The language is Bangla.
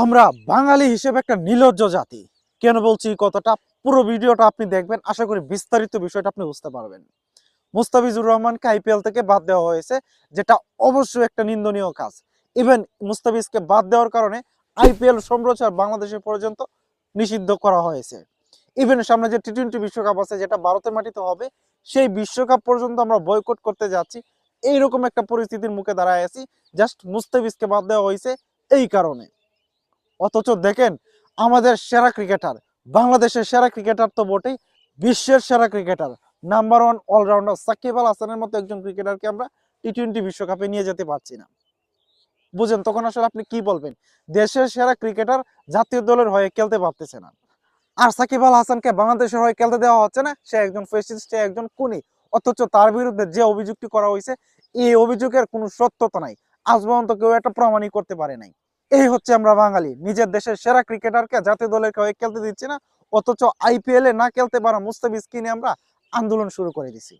আমরা বাঙালি হিসেবে একটা নির্লজ্জ জাতি। কেন বলছি কথাটা? পুরো ভিডিওটা আপনি দেখবেন। আশা করি বিস্তারিত বিষয়টা আপনি বুঝতে পারবেন। মুস্তাফিজুর রহমানকে আইপিএল থেকে বাদ দেওয়া হয়েছে, যেটা অবশ্যই একটা নিন্দনীয় কাজ। ইভেন মুস্তাফিজকে বাদ দেওয়ার কারণে আইপিএল সম্প্রচার বাংলাদেশে পর্যন্ত নিষিদ্ধ করা হয়েছে। ইভেন সামনে যে টি টোয়েন্টি বিশ্বকাপ আছে, যেটা ভারতের মাটিতে হবে, সেই বিশ্বকাপ পর্যন্ত আমরা বয়কট করতে যাচ্ছি। এইরকম একটা পরিস্থিতির মুখে দাঁড়ায় আছি। জাস্ট মুস্তাফিজকে বাদ দেওয়া হয়েছে এই কারণে। অথচ দেখেন, আমাদের সেরা ক্রিকেটার, বাংলাদেশের সেরা ক্রিকেটার তো বটেই, বিশ্বের সেরা cricketer. Number one allrounder Shakib Al হাসানের মতো একজন ক্রিকেটারকে আমরা টি টোয়েন্টি বিশ্বকাপে নিয়ে যেতে পারছি না। বুঝেন, তখন আসলে আপনি কি বলবেন? দেশের সেরা ক্রিকেটার জাতীয় দলের হয়ে খেলতে পারতেছে না। আর সাকিব আল হাসানকে বাংলাদেশের হয়ে খেলতে দেওয়া হচ্ছে না, সে একজন ফেসিস্ট সে একজন কুনি অথচ তার বিরুদ্ধে যে অভিযোগটি করা হয়েছে, এই অভিযোগের কোনো সত্যতা নাই। আজ পর্যন্ত কেউ একটা প্রমাণই করতে পারে নাই। এই হচ্ছে আমরা বাঙালি। নিজের দেশের সেরা ক্রিকেটারকে জাতীয় দলের হয়ে খেলতে দিচ্ছি না, অথচ আইপিএল না খেলতে পারা মুস্তাফিজকে নিয়ে আমরা আন্দোলন শুরু করে দিছি।